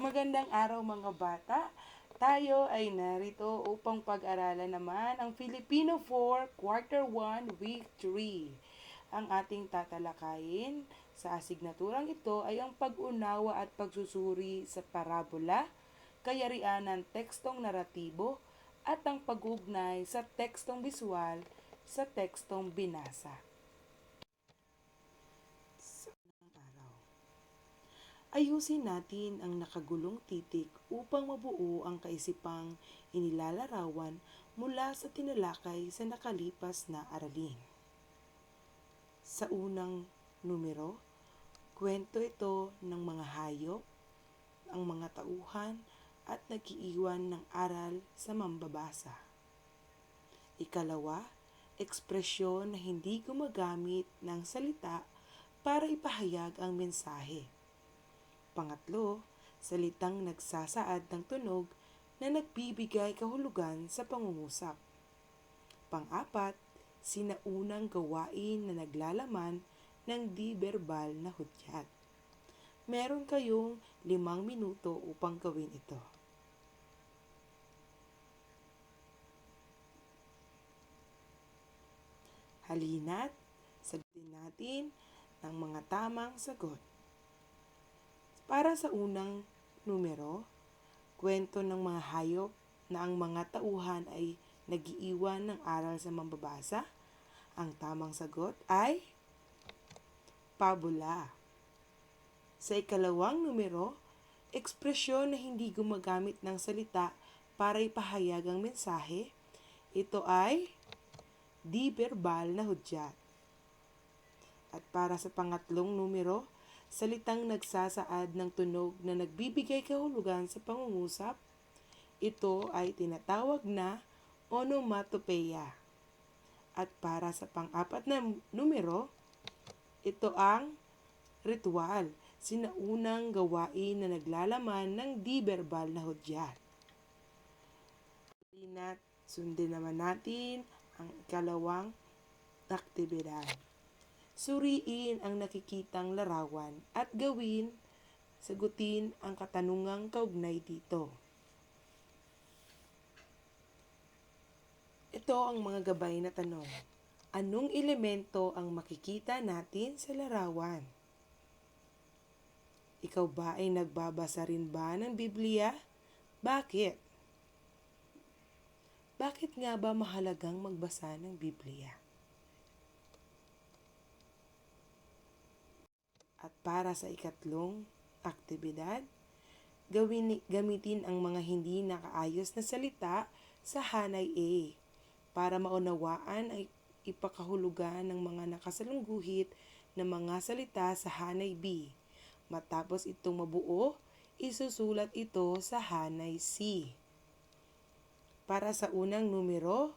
Magandang araw mga bata. Tayo ay narito upang pag-aralan naman ang Filipino 4 Quarter 1 Week 3. Ang ating tatalakayin sa asignaturang ito ay ang pag-unawa at pagsusuri sa parabola, kayarian ng tekstong naratibo, at ang pag-ugnay sa tekstong visual sa tekstong binasa. Sa unang araw. Ayusin natin ang nakagulong titik upang mabuo ang kaisipang inilalarawan mula sa tinalakay sa nakalipas na aralin. Sa unang numero, kwento ito ng mga hayop, ang mga tauhan at nag-iiwan ng aral sa mambabasa. Ikalawa, ekspresyon na hindi gumagamit ng salita para ipahayag ang mensahe. Pangatlo, salitang nagsasaad ng tunog na nagbibigay kahulugan sa pangungusap. Pang-apat, sinaunang gawain na naglalaman ng di-verbal na hudyat. Meron kayong limang minuto upang gawin ito. Halina't sagutin natin ang mga tamang sagot. Para sa unang numero, kwento ng mga hayop na ang mga tauhan ay nagiiwan ng aral sa mambabasa. Ang tamang sagot ay pabula. Sa ikalawang numero, ekspresyon na hindi gumagamit ng salita para ipahayag ang mensahe. Ito ay di-verbal na hudyat. At para sa pangatlong numero, salitang nagsasaad ng tunog na nagbibigay kahulugan sa pangungusap. Ito ay tinatawag na onomatopeia. At para sa pang-apat na numero, ito ang ritual, sinaunang gawain na naglalaman ng di-verbal na hudyat. Sundin naman natin ang ikalawang aktibidad. Suriin ang nakikitang larawan at gawin, sagutin ang katanungang kaugnay dito. Ito ang mga gabay na tanong. Anong elemento ang makikita natin sa larawan? Ikaw ba ay nagbabasa rin ba ng Biblia? Bakit? Bakit nga ba mahalagang magbasa ng Biblia? At para sa ikatlong aktibidad, gawin, gamitin ang mga hindi nakaayos na salita sa hanay A para maunawaan ay ipakahulugan ng mga nakasalungguhit na mga salita sa hanay B. Matapos itong mabuo, isusulat ito sa hanay C. Para sa unang numero,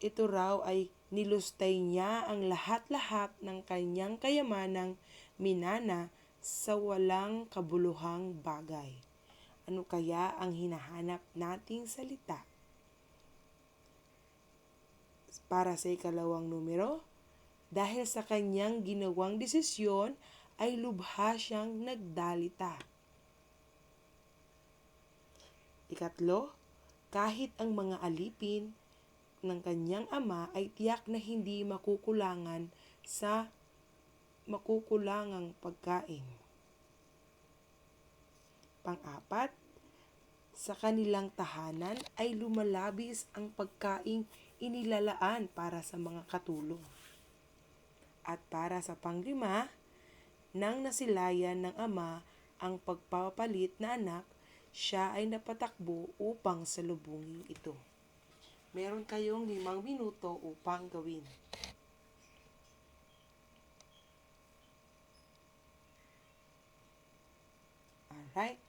ito raw ay nilustay niya ang lahat-lahat ng kanyang kayamanang minana sa walang kabuluhang bagay. Ano kaya ang hinahanap nating salita? Para sa ikalawang numero, dahil sa kanyang ginawang desisyon ay lubha siyang nagdalita. Ikatlo, kahit ang mga alipin ng kanyang ama ay tiyak na hindi makukulangan sa makukulangang pagkain. Pang-apat, sa kanilang tahanan ay lumalabis ang pagkaing inilalaan para sa mga katulong. At para sa panglima, nang nasilayan ng ama ang pagpapalit na anak, siya ay napatakbo upang salubungin ito. Meron kayong limang minuto upang gawin. Alright,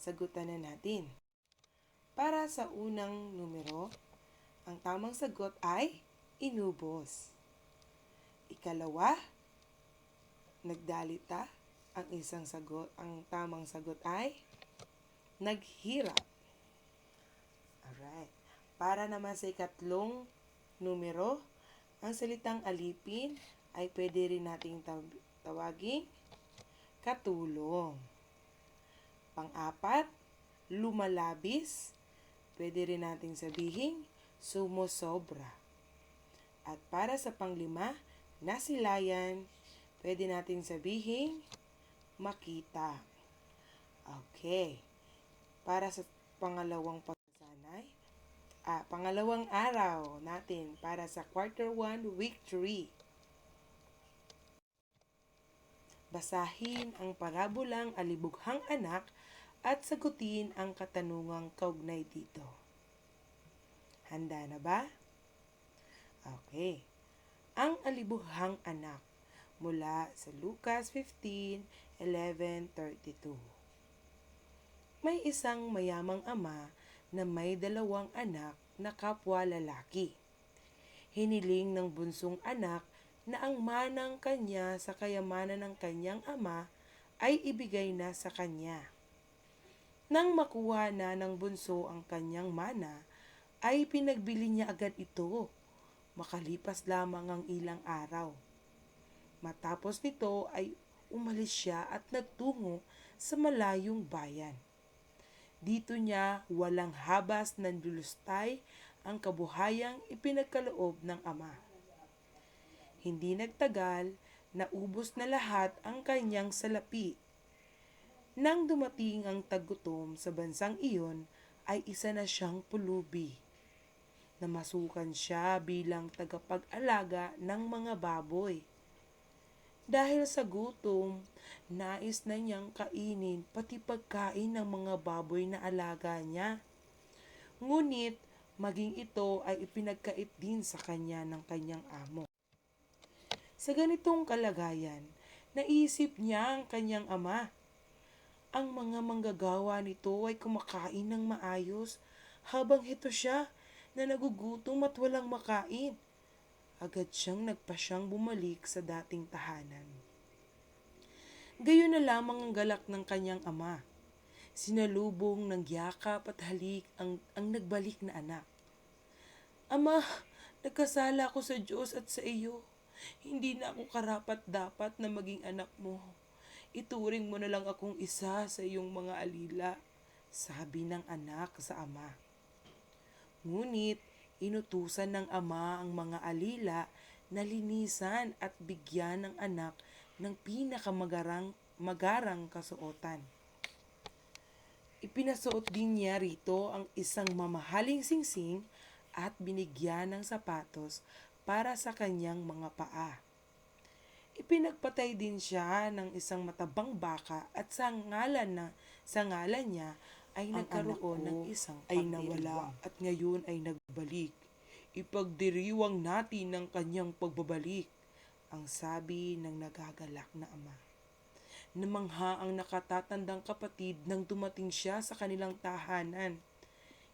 sagutan na natin. Para sa unang numero, ang tamang sagot ay inubos. Ikalawa, nagdalita. Ang isang sagot, ang tamang sagot ay naghirap. Alright. Para naman sa ikatlong numero, ang salitang alipin ay pwede rin nating taw- tawaging katulong. Pang-apat, lumalabis. Pwede rin nating sabihin, sumusobra. At para sa panglima, nasilayan, pwede nating sabihin, makita. Okay. Para sa pangalawang pagsasanay, ah, pangalawang araw natin para sa quarter 1, week 3. Basahin ang parabolang alibughang anak at sagutin ang katanungang kaugnay dito. Handa na ba? Okay. Ang alibughang anak mula sa Lucas 15:11-32. May isang mayamang ama na may dalawang anak na kapwa lalaki. Hiniling ng bunsong anak na ang manang kanya sa kayamanan ng kanyang ama ay ibigay na sa kanya. Nang makuha na ng bunso ang kanyang mana, ay pinagbili niya agad ito. Makalipas lamang ang ilang araw. Matapos nito ay umalis siya at nagtungo sa malayong bayan. Dito niya walang habas ng lulustay ang kabuhayang ipinagkaloob ng ama. Hindi nagtagal, naubos na lahat ang kanyang salapi. Nang dumating ang tagutom sa bansang iyon, ay isa na siyang pulubi. Namasukan siya bilang tagapag-alaga ng mga baboy. Dahil sa gutom, nais na niyang kainin pati pagkain ng mga baboy na alaga niya. Ngunit, maging ito ay ipinagkait din sa kanya ng kanyang amo. Sa ganitong kalagayan, naisip niya ang kanyang ama. Ang mga manggagawa nito ay kumakain ng maayos habang ito siya na nagugutom at walang makain agad siyang nagpasyang bumalik sa dating tahanan. Gayon na lamang ang galak ng kanyang ama. Sinalubong ng yakap at halik ang, ang nagbalik na anak. Ama, nagkasala ako sa Diyos at sa iyo. Hindi na ako karapat dapat na maging anak mo. Ituring mo na lang akong isa sa iyong mga alila, sabi ng anak sa ama. Ngunit, inutusan ng ama ang mga alila na linisan at bigyan ng anak ng pinakamagarang magarang kasuotan. Ipinasuot din niya rito ang isang mamahaling singsing at binigyan ng sapatos para sa kanyang mga paa. Ipinagpatay din siya ng isang matabang baka at sa ngalan na sa ngalan niya ay Ang nagkaroon ng isang ay nawala at ngayon ay nagbalik. Ipagdiriwang natin ang kanyang pagbabalik, ang sabi ng nagagalak na ama. Namangha ang nakatatandang kapatid nang dumating siya sa kanilang tahanan.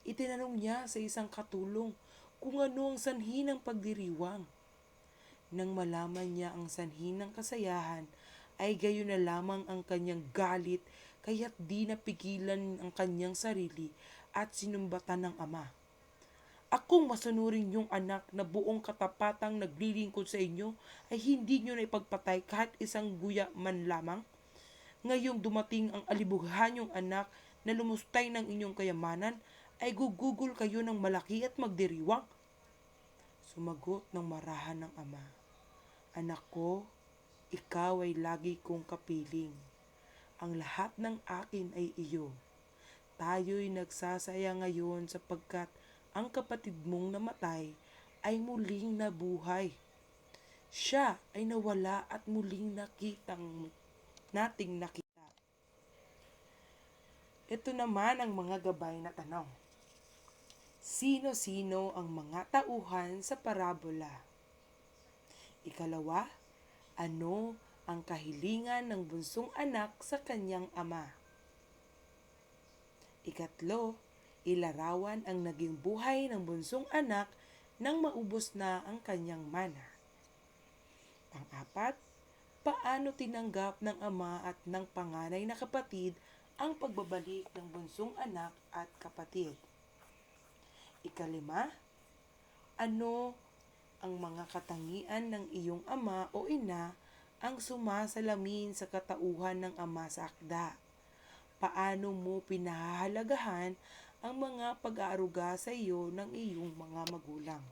Itinanong niya sa isang katulong kung ano ang sanhi ng pagdiriwang. Nang malaman niya ang sanhi ng kasayahan, ay gayon na lamang ang kanyang galit kaya't di napigilan ang kanyang sarili at sinumbatan ng ama. Akong masunurin yung anak na buong katapatang naglilingkod sa inyo ay hindi nyo na ipagpatay kahit isang guya man lamang. Ngayong dumating ang alibughan yung anak na lumustay ng inyong kayamanan, ay gugugol kayo ng malaki at magdiriwang. Sumagot ng marahan ng ama. Anak ko, ikaw ay lagi kong kapiling. Ang lahat ng akin ay iyo. Tayo'y nagsasaya ngayon sapagkat ang kapatid mong namatay ay muling nabuhay. Siya ay nawala at muling nakitang nating nakita. Ito naman ang mga gabay na tanong. Sino-sino ang mga tauhan sa parabola? Ikalawa, ano ang kahilingan ng bunsong anak sa kanyang ama? Ikatlo, ilarawan ang naging buhay ng bunsong anak nang maubos na ang kanyang mana. Pang-apat, paano tinanggap ng ama at ng panganay na kapatid ang pagbabalik ng bunsong anak at kapatid. Ikalima, ano ang mga katangian ng iyong ama o ina ang sumasalamin sa katauhan ng ama sa akda? paano mo pinahahalagahan ang mga pag-aaruga sa iyo ng iyong mga magulang.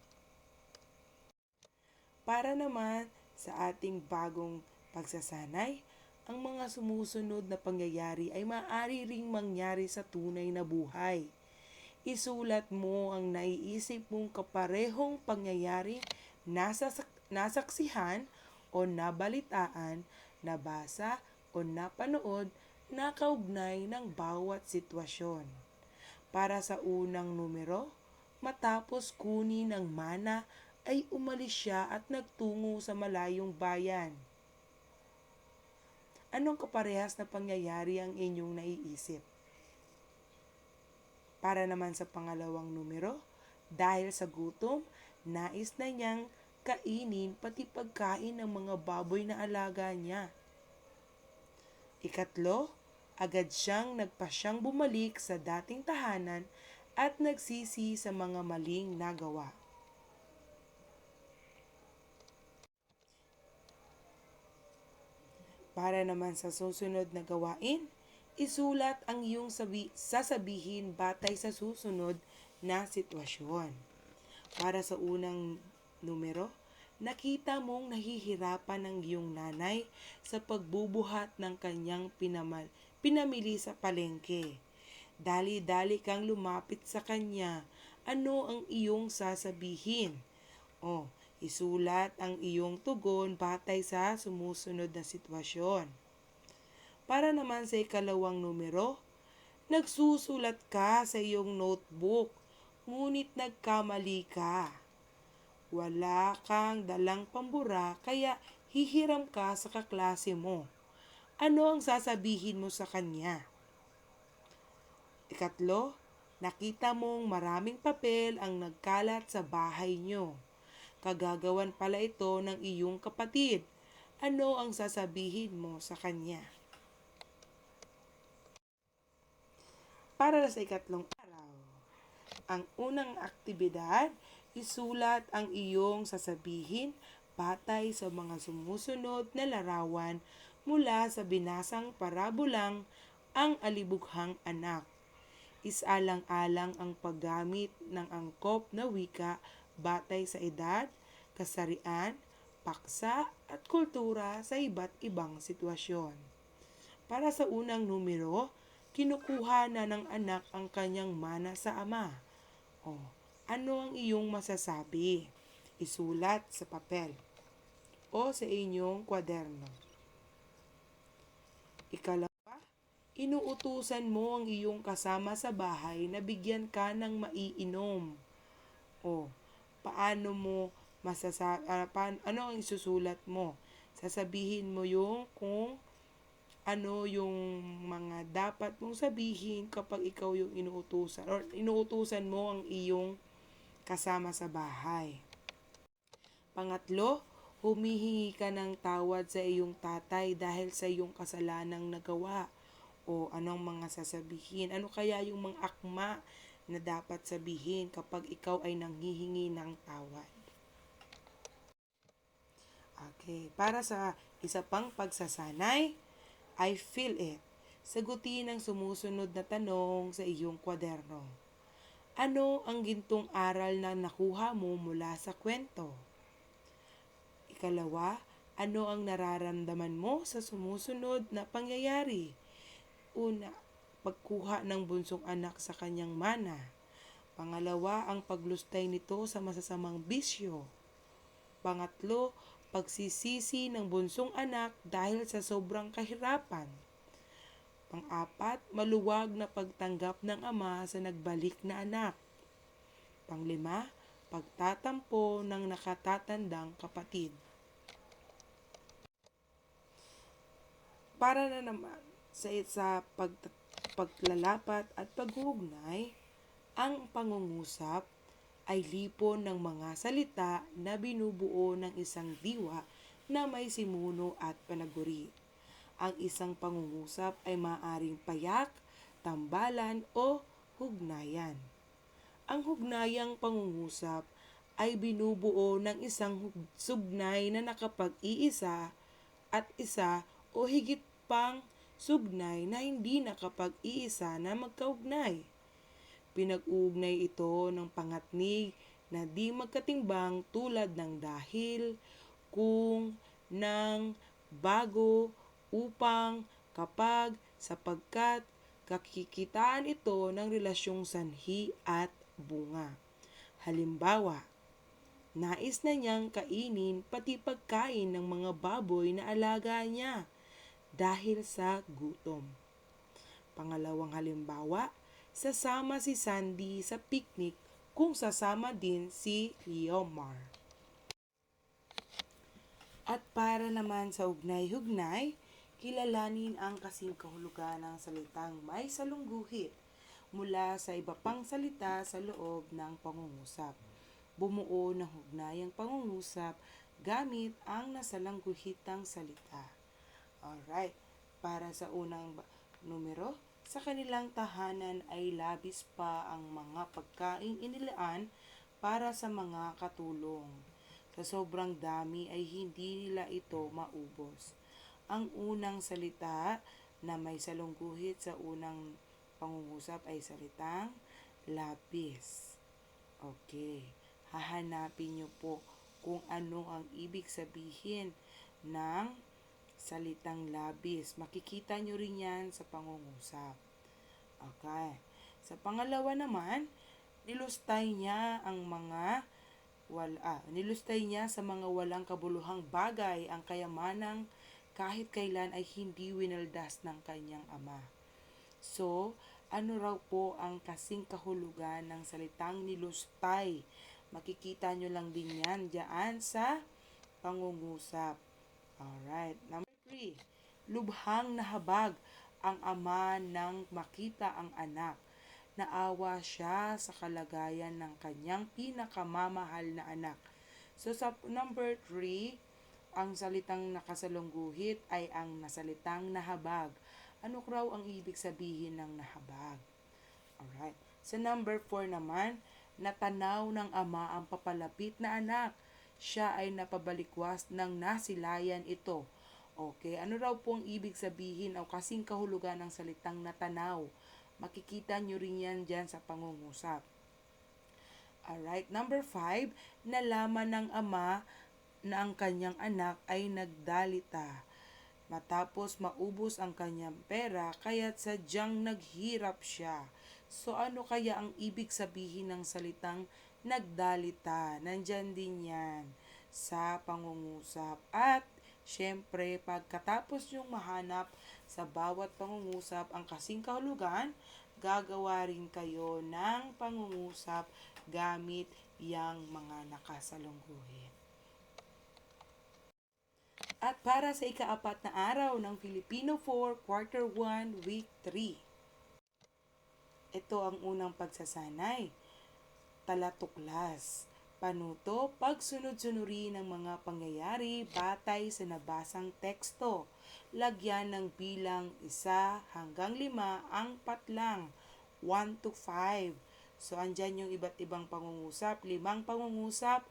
Para naman sa ating bagong pagsasanay, ang mga sumusunod na pangyayari ay maaari ring mangyari sa tunay na buhay. Isulat mo ang naiisip mong kaparehong pangyayari nasa nasaksihan o nabalitaan, nabasa o napanood na kaugnay ng bawat sitwasyon. Para sa unang numero, matapos kunin ng mana ay umalis siya at nagtungo sa malayong bayan. Anong kaparehas na pangyayari ang inyong naiisip? Para naman sa pangalawang numero, dahil sa gutom, nais na niyang kainin pati pagkain ng mga baboy na alaga niya. Ikatlo, agad siyang nagpasyang bumalik sa dating tahanan at nagsisi sa mga maling nagawa. Para naman sa susunod na gawain, isulat ang iyong sabi, sasabihin batay sa susunod na sitwasyon. Para sa unang numero, nakita mong nahihirapan ng iyong nanay sa pagbubuhat ng kanyang pinamal, pinamili sa palengke. Dali-dali kang lumapit sa kanya. Ano ang iyong sasabihin? O, isulat ang iyong tugon batay sa sumusunod na sitwasyon. Para naman sa ikalawang numero, nagsusulat ka sa iyong notebook, ngunit nagkamali ka. Wala kang dalang pambura kaya hihiram ka sa kaklase mo. Ano ang sasabihin mo sa kanya? Ikatlo, nakita mong maraming papel ang nagkalat sa bahay nyo. Kagagawan pala ito ng iyong kapatid. Ano ang sasabihin mo sa kanya? Para sa ikatlong araw, ang unang aktibidad, isulat ang iyong sasabihin batay sa mga sumusunod na larawan mula sa binasang parabolang ang alibughang anak. Isalang-alang ang paggamit ng angkop na wika batay sa edad, kasarian, paksa at kultura sa iba't ibang sitwasyon. Para sa unang numero, kinukuha na ng anak ang kanyang mana sa ama. O, ano ang iyong masasabi? Isulat sa papel o sa inyong kwaderno. Ikalawa, inuutusan mo ang iyong kasama sa bahay na bigyan ka ng maiinom. O, paano mo masasabi, uh, pa, ano ang isusulat mo? Sasabihin mo yung kung ano yung mga dapat mong sabihin kapag ikaw yung inuutusan or inuutusan mo ang iyong kasama sa bahay. Pangatlo, humihingi ka ng tawad sa iyong tatay dahil sa iyong kasalanang nagawa o anong mga sasabihin. Ano kaya yung mga akma na dapat sabihin kapag ikaw ay nanghihingi ng tawad? Okay, para sa isa pang pagsasanay, I feel it. Sagutin ang sumusunod na tanong sa iyong kwaderno. Ano ang gintong aral na nakuha mo mula sa kwento? Ikalawa, ano ang nararamdaman mo sa sumusunod na pangyayari? Una, pagkuha ng bunsong anak sa kanyang mana. Pangalawa, ang paglustay nito sa masasamang bisyo. Pangatlo, pagsisisi ng bunsong anak dahil sa sobrang kahirapan. Pang-apat, maluwag na pagtanggap ng ama sa nagbalik na anak. Panglima, pagtatampo ng nakatatandang kapatid. Para na naman sa, sa pag, paglalapat at paghugnay, ang pangungusap ay lipon ng mga salita na binubuo ng isang diwa na may simuno at panaguri. Ang isang pangungusap ay maaring payak, tambalan o hugnayan. Ang hugnayang pangungusap ay binubuo ng isang sugnay na nakapag-iisa at isa o higit pang sugnay na hindi nakapag-iisa na magkaugnay. Pinag-uugnay ito ng pangatnig na di magkatimbang tulad ng dahil, kung, ng, bago, upang, kapag, sapagkat, kakikitaan ito ng relasyong sanhi at bunga. Halimbawa, nais na niyang kainin pati pagkain ng mga baboy na alaga niya dahil sa gutom. Pangalawang halimbawa, sasama si Sandy sa picnic kung sasama din si Leomar. At para naman sa ugnay-hugnay, kilalanin ang kasing kahulugan ng salitang may salungguhit mula sa iba pang salita sa loob ng pangungusap. Bumuo ng hugnayang pangungusap gamit ang nasalangguhitang salita. Alright, para sa unang numero, sa kanilang tahanan ay labis pa ang mga pagkaing inilaan para sa mga katulong. Sa sobrang dami ay hindi nila ito maubos. Ang unang salita na may salungguhit sa unang pangungusap ay salitang labis. Okay, hahanapin niyo po kung ano ang ibig sabihin ng salitang labis. Makikita nyo rin yan sa pangungusap. Okay. Sa pangalawa naman, nilustay niya ang mga wala, ah, nilustay niya sa mga walang kabuluhang bagay ang kayamanang kahit kailan ay hindi winaldas ng kanyang ama. So, ano raw po ang kasing kahulugan ng salitang nilustay? Makikita nyo lang din yan dyan sa pangungusap. Alright. Number three, lubhang nahabag ang ama nang makita ang anak. Naawa siya sa kalagayan ng kanyang pinakamamahal na anak. So sa number three, ang salitang nakasalungguhit ay ang nasalitang nahabag. Ano raw ang ibig sabihin ng nahabag? Alright. Sa number 4 naman, natanaw ng ama ang papalapit na anak. Siya ay napabalikwas ng nasilayan ito. Okay, ano raw po ang ibig sabihin o kasing kahulugan ng salitang natanaw? Makikita nyo rin yan dyan sa pangungusap. Alright, number 5, nalaman ng ama na ang kanyang anak ay nagdalita. Matapos maubos ang kanyang pera, kaya't sadyang naghirap siya. So ano kaya ang ibig sabihin ng salitang nagdalita? Nandyan din yan sa pangungusap. At syempre, pagkatapos yung mahanap sa bawat pangungusap ang kasing kahulugan, gagawa rin kayo ng pangungusap gamit yang mga nakasalungguhin. At para sa ikaapat na araw ng Filipino 4, Quarter 1, Week 3. Ito ang unang pagsasanay. Talatuklas. Panuto, pagsunod-sunuri ng mga pangyayari batay sa nabasang teksto. Lagyan ng bilang isa hanggang lima ang patlang. 1 to 5. So, andyan yung iba't ibang pangungusap. Limang pangungusap,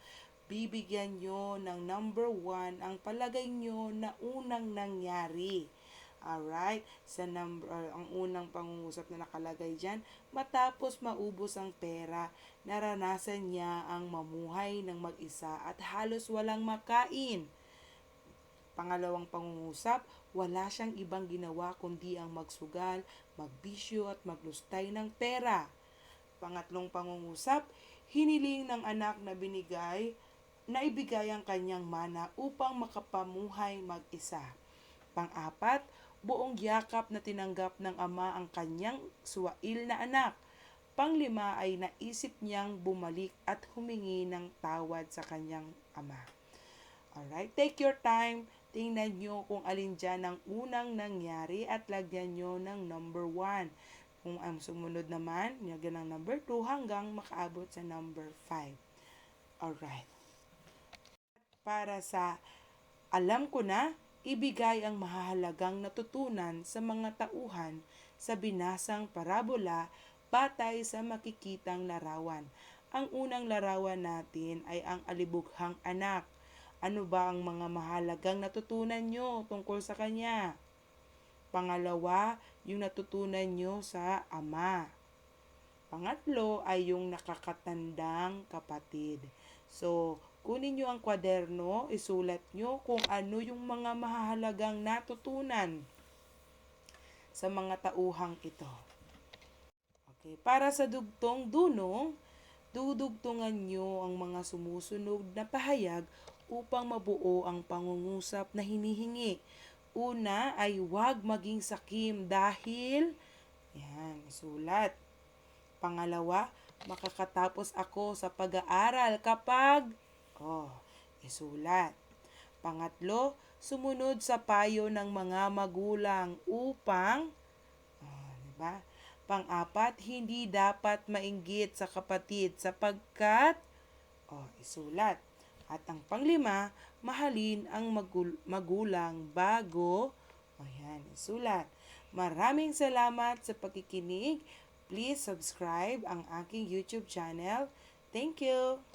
bibigyan nyo ng number 1 ang palagay nyo na unang nangyari. Alright? Sa number, uh, ang unang pangungusap na nakalagay dyan, matapos maubos ang pera, naranasan niya ang mamuhay ng mag-isa at halos walang makain. Pangalawang pangungusap, wala siyang ibang ginawa kundi ang magsugal, magbisyo at maglustay ng pera. Pangatlong pangungusap, hiniling ng anak na binigay na ibigay ang kanyang mana upang makapamuhay mag-isa. Pang-apat, buong yakap na tinanggap ng ama ang kanyang suwail na anak. Panglima ay naisip niyang bumalik at humingi ng tawad sa kanyang ama. Alright, take your time. Tingnan nyo kung alin dyan ang unang nangyari at lagyan nyo ng number 1. Kung ang sumunod naman, nilagyan ng number 2 hanggang makaabot sa number 5. Alright. Para sa alam ko na, ibigay ang mahahalagang natutunan sa mga tauhan sa binasang parabola batay sa makikitang larawan. Ang unang larawan natin ay ang alibughang anak. Ano ba ang mga mahalagang natutunan nyo tungkol sa kanya? Pangalawa, yung natutunan nyo sa ama. Pangatlo ay yung nakakatandang kapatid. So, kunin nyo ang kwaderno, isulat nyo kung ano yung mga mahalagang natutunan sa mga tauhang ito. Okay, para sa dugtong dunong, dudugtungan nyo ang mga sumusunod na pahayag upang mabuo ang pangungusap na hinihingi. Una ay huwag maging sakim dahil, yan, sulat. Pangalawa, makakatapos ako sa pag-aaral kapag, oh, isulat. Pangatlo, sumunod sa payo ng mga magulang upang, oh, di ba? Pang-apat, hindi dapat mainggit sa kapatid sapagkat, oh, isulat. At ang panglima, mahalin ang magul- magulang bago, oh, yan, isulat. Maraming salamat sa pagkikinig. Please subscribe ang aking YouTube channel. Thank you!